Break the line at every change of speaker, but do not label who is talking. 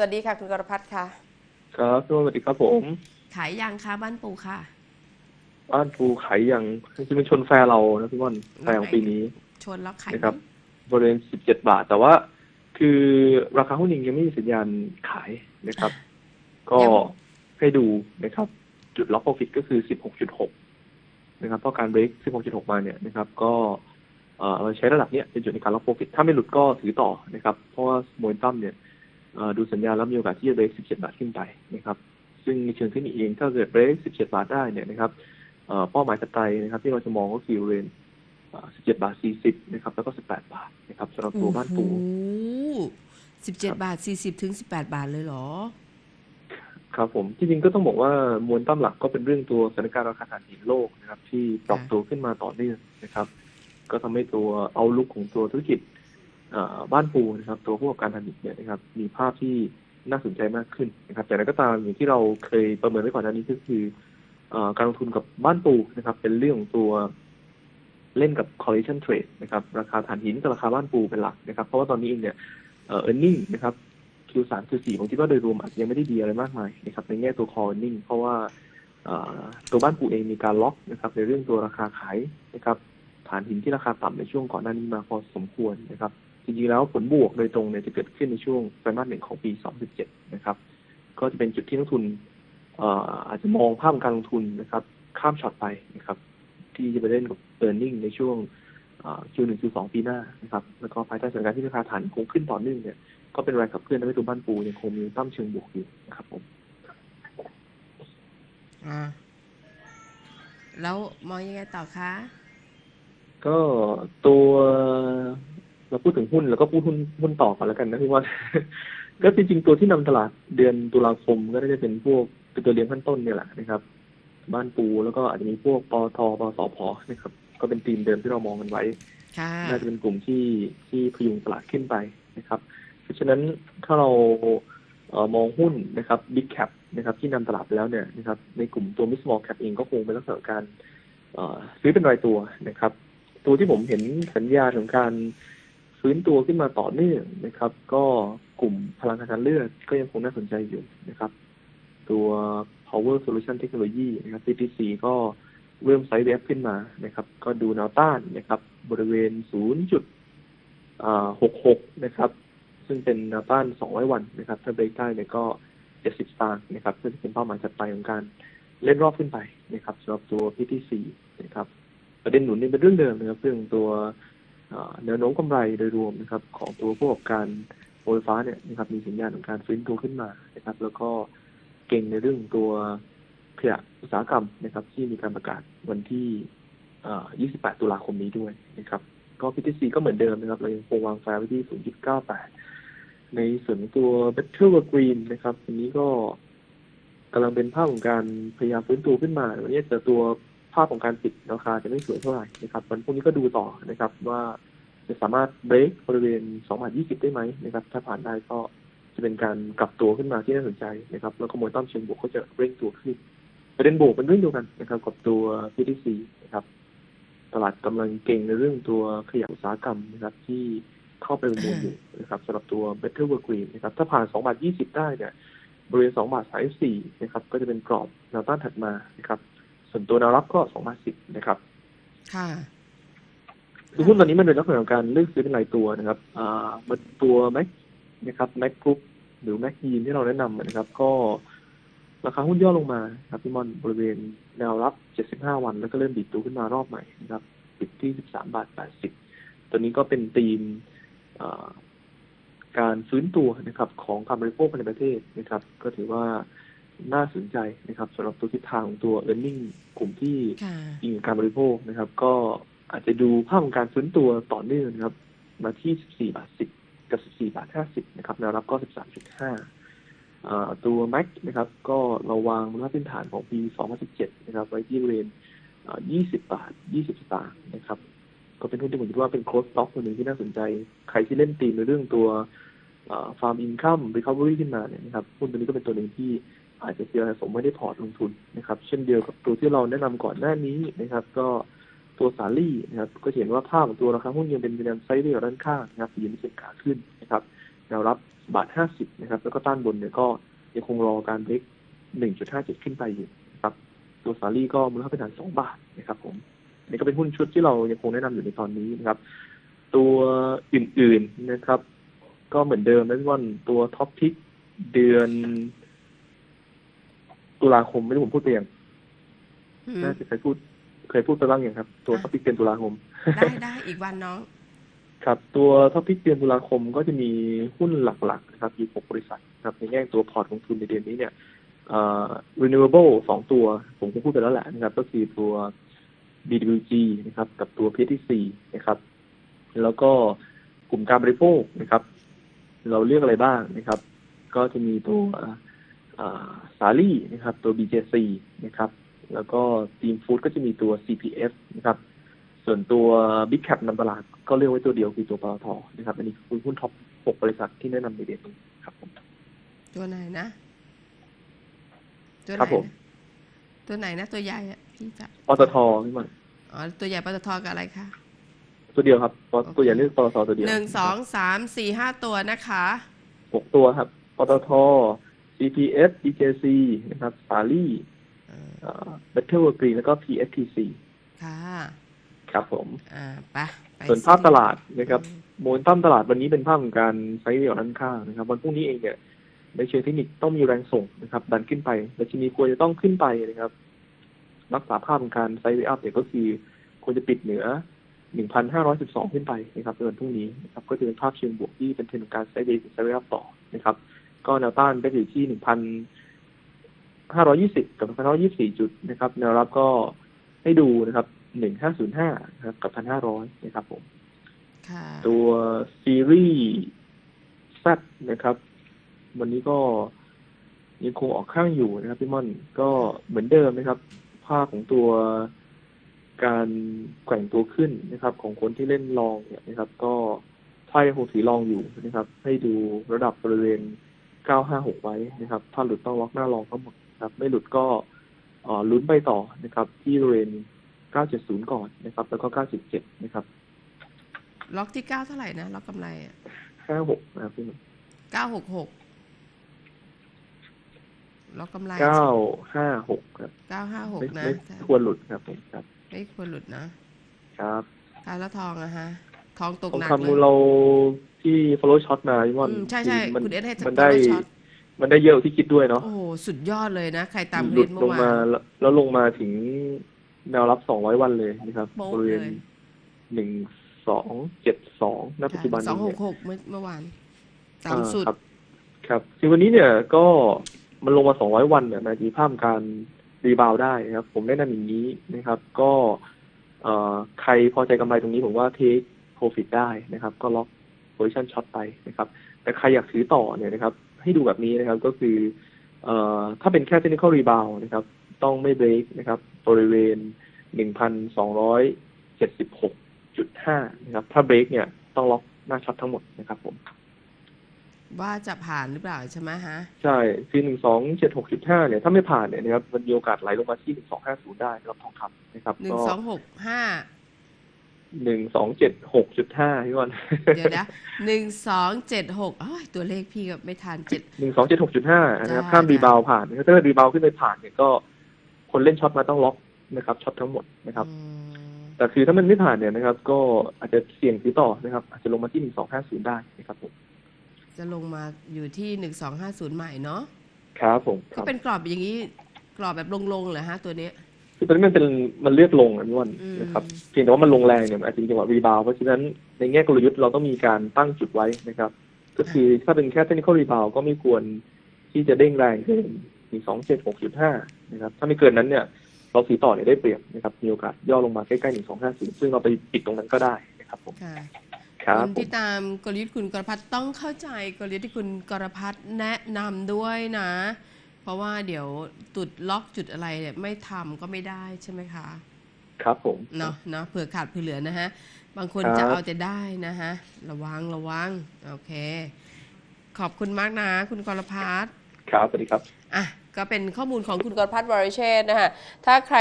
สวัสดีค่ะ คุณกรพัฒน์ค่ะ
ครับสวัสดีครับผม
ขายยังคะบ้านปูค่ะ
บ้านภูขายอย่างจริงๆเป็นชนแฟร์เรานะพี่ม่อนแฟร์ของปีนี้
ชนแล้วขาย
นะครับ บริเวณ17บาท แต่ว่า คือราคาหุ้นยังยังไม่มีสัญญาณขายนะครับ ก็ให้ดูนะครับ จุดล็อกโปรฟิตก็คือ16.6นะครับเพราะการเบรก16.6มาเนี่ยนะครับ ก็เอ่อเราใช้ระดับเนี้ยเป็นจุดในการล็อกโปรฟิตถ้าไม่หลุดก็ถือต่อนะครับ เพราะว่าโมเมนตัมเนี่ยเอ่อ ดูสัญญาณแล้วมีโอกาสที่จะเบรก 17 บาทขึ้นไปนะครับ ซึ่งในเชิงเทคนิคเองถ้าเกิดเบรก 17 บาทได้เนี่ยนะครับเอ่อเป้าหมายถัดไปนะครับ ที่เราจะมองก็คือบริเวณเอ่อ17 บาท 40 นะครับ แล้วก็ 18 บาทนะครับสำหรับตัวบ้านปู
สิบเจ็ดบาทสี่สิบถึงสิบแปดบาทเลยเหรอ
ครับผมจริงๆก็ต้องบอกว่ามวลตั้มหลักก็เป็นเรื่องตัวสถานการณ์ราคาถ่านหินโลกนะครับ ที่ปรับตัวขึ้นมาต่อเนื่องนะครับ ก็ทำให้ตัวเอาลุกของตัวธุรกิจเอ่อ บ้านปูนะครับตัวผู้ประกอบการถ่านหินเนี่ยนะครับมีภาพที่น่าสนใจมากขึ้นนะครับแต่นั้นก็ตามอย่างที่เราเคยประเมินไว้ก่อนหน้านี้ก็คืออการลงทุนกับบ้านปูนะครับ เป็นเรื่องของตัวเล่นกับ correlation trade นะครับ ราคาถ่านหินกับราคาบ้านปูเป็นหลักนะครับ เพราะว่าตอนนี้เองเนี่ยเออ earning นะครับ Q3 Q4 ผมคิดว่าโดยรวมอาจจะยังไม่ได้ดีอะไรมากมายนะครับในแง่ตัว core earning เพราะว่าตัวบ้านปูเองมีการล็อกนะครับ ในเรื่องตัวราคาขายนะครับฐานหินที่ราคาต่ำในช่วงก่อนหน้านี้มาพอสมควรนะครับ จริงๆแล้วผลบวกโดยตรงเนี่ยจะเกิดขึ้นในช่วงไตรมาสหนึ่งของปี 2017 นะครับ ก็จะเป็นจุดที่นักทุนเอ่ออาจจะมองภาพของการลงทุนนะครับ ข้ามช็อตไปนะครับ ที่จะไปเล่นกับ earning ในช่วงเอ่อ Q1 Q2 ปีหน้านะครับ แล้วก็ภายใต้สถานการณ์ที่ราคาถ่านคงขึ้นต่อเนื่องเนี่ย ก็เป็นแรงขับเคลื่อนทำให้ตัวบ้านปูยังคงมีตั้มเชิงบวกอยู่นะครับผม
อ่าแล้วมองยังไงต่อคะ
ก็ตัว เราพูดถึงหุ้นแล้วก็พูดหุ้นหุ้นต่อกันแล้วกันนะพี่ว่า ก็จริงๆตัวที่นำตลาดเดือนตุลาคมก็น่าจะเป็นพวกเป็นตัวเลี้ยงขั้นต้นเนี่ยแหละนะครับ บ้านปูแล้วก็อาจจะมีพวกปอทปสพนะครับ ก็เป็นธีมเดิมที่เรามองกันไว้
ค่ะ
น่าจะเป็นกลุ่มที่ที่พยุงตลาดขึ้นไปนะครับ เพราะฉะนั้นถ้าเราเอ่อมองหุ้นนะครับ Big Cap นะครับ ที่นำตลาดไปแล้วเนี่ยนะครับในกลุ่มตัว Mid Small Cap เองก็คงเป็นลักษณะของการเอ่อซื้อเป็นรายตัวนะครับ ตัวที่ผมเห็นสัญญาณของการ ฟื้นตัวขึ้นมาต่อเนื่องนะครับ ก็กลุ่มพลังงานทางเลือดก็ยังคงน่าสนใจอยู่นะครับ ตัว Power Solution Technology นะครับ PTC ก็เริ่มไซด์เวฟขึ้นมานะครับ ก็ดูแนวต้านนะครับ บริเวณ 0.66 นะครับ ซึ่งเป็นแนวต้าน 200 วันนะครับ ถ้าเบรกได้เนี่ยก็ 70สตางค์นะครับซึ่งเป็นเป้าหมายถัดไปของการเล่นรอบขึ้นไปนะครับสำหรับตัว PTC นะครับ ประเด็นหนุนนี่เป็นเรื่องเดิมนะครับเรื่องตัว แนวโน้มกำไรโดยรวมนะครับ ของตัวผู้ประกอบการโรงไฟฟ้าเนี่ยนะครับมีสัญญาณของการฟื้นตัวขึ้นมานะครับ แล้วก็เก่งในเรื่องตัวขยะอุตสาหกรรมนะครับ ที่มีการประกาศวันที่ 28 ตุลาคมนี้ด้วยนะครับ ก็ PTC ก็เหมือนเดิมนะครับเรายังคงวางแฟไว้ที่ 0.98 ในส่วนตัว Better Green นะครับอันนี้ก็กำลังเป็นภาพของการพยายามฟื้นตัวขึ้นมาวันนี้แต่ตัวาพของการปิดราคาจะไม่สวยเท่าไหร่นะครับวันพรุ่งนี้ก็ดูต่อนะครับว่าจะสามารถเบรกบริเวณ2บาท20 ได้ไหมนะครับ ถ้าผ่านได้ก็จะเป็นการกลับตัวขึ้นมาที่น่าสนใจนะครับ แล้วก็มเมนตัมเชิงบวกก็จะเร่งตัวขึ้น ประเด็นบวกเป็นเรื่องเดียวกันนะครับกับตัว PTC นะครับ ตลาดกำลังเก่งในเรื่องตัวขยะอุตสาหกรรมนะครับที่เข้าไปประมูลอยู่นะครับสำหรับตัว Better World Green นะครับ ถ้าผ่าน 2 บาท 20 ได้เนี่ยบริเวณ 2 บาท 34 นะครับ ก็จะเป็นกรอบแนวต้านถัดมานะครับ ส่วนตัวแนวรับก็2บาท10นะครับ
ค่ะ
คือหุ้นตอนนี้มันเป็นลักษณะของการเลือกซื้อเป็นรายตัวนะครับอ่ามันตัว Mac นะครับ Mac Group หรือ Mac ยีนที่เราแนะนำนะครับ ก็ราคาหุ้นย่อลงมาครับพี่มอนบริเวณแนวรับ 75 วัน แล้วก็เริ่มดีดตัวขึ้นมารอบใหม่นะครับปิดที่ 13 บาท 80 ตัวนี้ก็เป็นธีมเอ่อการฟื้นตัวนะครับ ของการบริโภคภายในประเทศนะครับ ก็ถือว่า น่าสนใจนะครับสำหรับตัวทิศทางของตัว e a r n i n g กลุ่มที่
ค่ะ
อิงกับการบริโภคนะครับ ก็อาจจะดูภาพของการฟื้นตัวต่อเนื่องนะครับ มาที่ 14 บาท 10 กับ 14 บาท 50 นะครับแนวรับก็ 13.5อ่าตัว Mac นะครับ ก็เราวางมูลค่าพื้นฐานของปี 2017 นะครับ ไว้ที่บริเวณอ่า20 บาท 20 สตางค์นะครับ ก็เป็นหุ้นที่ผมคิดว่าเป็นโคสต็อกตัวหนึ่งที่น่าสนใจ ใครที่เล่นตีมในเรื่องตัวฟาร์มอินคัมรีคา v ว r y ขึ้นมาเนี่ยนะครับหุ้นตัวนี้ก็เป็นตัวหนึ่งที่ อาจจะเสียสมไม่ได้พอร์ตลงทุนนะครับ เช่นเดียวกับตัวที่เราแนะนำก่อนหน้านี้นะครับ ก็ตัวสาลี่นะครับ ก็เห็นว่าภาพของตัวราคาหุ้นยังเป็นแนวไซด์เวย์ด้านข้างนะครับยืนเฉียงขาขึ้นนะครับแนวรับบาทห้าสิบนะครับ แล้วก็ต้านบนเนี่ยก็ยังคงรอการเบรกหนึ่งจุดห้าเจุดขึ้นไปอยู่นะครับ ตัวสาลี่ก็มูลค่าพื้นฐานสองบาทนะครับผมอันนี้ก็เป็นหุ้นชุดที่เรายังคงแนะนำอยู่ในตอนนี้นะครับ ตัวอื่นๆนะครับ ก็เหมือนเดิมนะพี่ว่าตัวท็อปพิกเดือน ตุลาคมไม่รู้ผมพูดไปยัง
อืม
น่าจะเคยพูด เคยพูดไปบ้างอย่างครับ ตัว
อะ
ท็อปพิกเดือนตุลาคม
ได้ได้อีกวันน้อง
ครับตัวท็อปพิกเดือนตุลาคมก็จะมีหุ้นหลักๆนะครับอยู่หกบริษัทนะครับในแง่ตัวพอร์ตลงทุนในเดือนนี้เนี่ยเอ่อ renewable สองตัว ผมก็พูดไปแล้วแหละนะครับ ก็คือตัว BWG นะครับ กับตัว PTC นะครับ แล้วก็กลุ่มการบริโภคนะครับ เราเลือกอะไรบ้างนะครับ ก็จะมีตัว สาลี่นะครับ ตัว BJC นะครับ แล้วก็ทีมฟู้ดก็จะมีตัว CPF นะครับ ส่วนตัว Big Cap นำตลาดก็เลือกไว้ตัวเดียวคือตัวปตทนะครับ อันนี้คือหุ้นท็อป 6 บริษัทที่แนะนำในเดือนนี้ครับผม
ตัวไหนนะ ตัวไห
ครั
น
บผม
นะตัวไหนนะ ตัวใหญ่อะพี่จะ
ปตทพี่มัน
อ๋อ ตัวใหญ่ปตทกับอะไรคะ
ตัวเดียวครับปตตัวอย่างเลือกปตทตัวเดียว
หนึ่งสองสามสี่ห้าตัวนะคะ
หกตัวครับปตท CPF BJC นะครับสาลี่
เออ
เบทเทอร์เวอร์กรีแล้วก็ PFTC
ค่ะ
ครับผม
อ่าไปไป
ส่วนภาพตลาดนะครับ
อืม
โมเมนตัมตลาดวันนี้เป็นภาพของการไซด์เวลด้านข้างนะครับ วันพรุ่งนี้เองเนี่ยในเชิงเทคนิคต้องมีแรงส่งนะครับ ดันขึ้นไปดัชนีควรจะต้องขึ้นไปนะครับ รักษาภาพของการไซด์เวลอัพเนี่ยก็คือควรจะปิดเหนือ 1,512 ขึ้นไปนะครับในวันพรุ่งนี้นะครับ ก็จะเป็นภาพเชิงบวกที่เป็นเทรนด์ของการไซด์เวลไซด์เวลอัพต่อนะครับ ก็แนวต้านก็อยู่ที่1,520กับ1,524จุดนะครับ แนวรับก็ให้ดูนะครับ1,505นะครับกับ1,500นะครับผม
ค่ะ
ตัวซีรีส์แซนะครับ วันนี้ก็ยังคงออกข้างอยู่นะครับพี่ม่อนก็เหมือนเดิมนะครับ ภาพของตัวการแกว่งตัวขึ้นนะครับ ของคนที่เล่นลองเนี่ยนะครับ ก็ถ้ายังคงถือลองอยู่นะครับ ให้ดูระดับบริเวณ 956 ไว้นะครับ ถ้าหลุดต้องล็อกหน้าลองทั้งหมดนะครับ ไม่หลุดก็เอ่อลุ้นไปต่อนะครับ ที่บริเวณ970 ก่อนนะครับ แล้วก็ 977 นะครับ
ล็อกที่เก้าเท่าไหร่นะ ล็อกกำไร
56 นะครับพี่ม่อน
เก้าหกหกล็อกกำไร
เก้าห้าหกครับ
เก้าห้าหก
ไม่
นะ
ไม่ควรหลุดครับผมครับ
ไม่ควรหลุดนะ
ครับ
การละทองอะฮะ ทองตก
ทอง
หนัก
คำ
เลย
เรา ที่ follow shot มาพี่ม่อน
อืมใช่ใช่
มัน
คุณเอสให้
มันได้
follow shot
มันได้เยอะกว่าที่คิดด้วยเนาะ
โอ้โหสุดยอดเลยนะ ใครตาม
ห
เรี
ลุ
ย
ด
น
ล
เมื่องวาน
มาแล้วแล้วลงมาถึงแนวรับ200วันเลยนะครับ
โป๊ะ
บริเวณ
เลย
หนึ่งสองเจ็ดสองณปัจจุบัน
สอง
นี้
ห
เนี่
ก
ย
หกเมื่อเมื่อวานต่ำสุด
อ่าครับครับคือวันนี้เนี่ยก็มันลงมา 200 วันเนี่ยในภาพการรีบาวได้นะครับ ผมแนะนำอย่างนี้นะครับ ก็เอ่อใครพอใจกำไรตรงนี้ผมว่าเทคโปรฟิตได้นะครับ ก็ล็อก โพซิชันช็อตไปนะครับ แต่ใครอยากถือต่อเนี่ยนะครับ ให้ดูแบบนี้นะครับก็คือเอ่อถ้าเป็นแค่ technical rebound นะครับ ต้องไม่เบรกนะครับบริเวณ 1,276.5 นะครับ ถ้าเบรกเนี่ยต้องล็อกหน้าช็อตทั้งหมดนะครับผม
ว่าจะผ่านหรือเปล่าใช่ไหมฮะ
ใช่คือหนึ่งสองเจ็ดหกจุดห้าเนี่ย ถ้าไม่ผ่านเนี่ยนะครับมันมีโอกาสไหลลงมาที่หนึ่งสองห้าศูนย์ได้สำหรับทองคำนะครับ
หนึ่ง
ก็
สองหกห้า
หนึ่งสองเจ็ดหกจุดห้าพี่วัน
เดี๋ยวนะหนึ่งสองเจ็ดหกตัวเลขพี่ก็ไม่ทันเจ็ด
หนึ่งสองเจ็ดหกจุดห้านะครับ
จ้า
ข้ามรีบาวผ่านนะครับถ้าเกิดรีบาวขึ้นไปผ่านเนี่ยก็คนเล่นช็อตมาต้องล็อกนะครับช็อตทั้งหมดนะครับ
อืม
แต่คือถ้ามันไม่ผ่านเนี่ยนะครับ ก็อาจจะเสี่ยงซื้อต่อนะครับ อาจจะลงมาที่หนึ่งสองห้าศูนย์ได้นะครับผม
จะลงมาอยู่ที่หนึ่งสองห้าศูนย์ใหม่เนาะ
ครับผมค
ก็
รับ
เป็นกรอบอย่างนี้กรอบแบบลงๆเหรอฮะตัวเนี้ย
คือตอนนี้มันเป็นมันเลือกลงอันวัน
อืม
นะครับเพียงแต่ว่ามันลงแรงเนี่ยมันอาจจะมีจังหวะรีบาวเพราะฉะนั้นในแง่กลยุทธ์เราต้องมีการตั้งจุดไว้นะครับ ก็คือถ้าเป็นแค่ technical rebound ก็ไม่ควรที่จะเด้งแรงเกินหนึ่งสองเจ็ดหกจุดห้านะครับ ถ้าไม่เกินนั้นเนี่ย เราสีต่อเนี่ยได้เปรียบนะครับ มีโอกาสย่อลงมาใกล้ๆหนึ่งสองห้าศูนย์ซึ่งเราไปปิดตรงนั้นก็ได้นะครับผม
ค่ะ
ครับ
คน
ผม
ที่ตามกลยุทธ์คุณกรพัฒน์ต้องเข้าใจกลยุทธ์ที่คุณกรพัฒน์แนะนำด้วยนะเพ ราะว่าเดี๋ยวจุดล็อกจุดอะไรเนี่ยไม่ทำก็ไม่ได้ใช่ไหมคะ
ครับผม
เนาะเนาะเผื่อขาดเผื่อเหลือนะฮะ บางคน
ครับ
จะเอาแต่ได้นะฮะ ระวังระวังโอเค ขอบคุณมากนะ คุณกรพัฒน์
ครับสวัสดีครับ
อะ ก็เป็นข้อมูลของคุณกรพัฒน์วรเชษฐ์นะคะถ้าใคร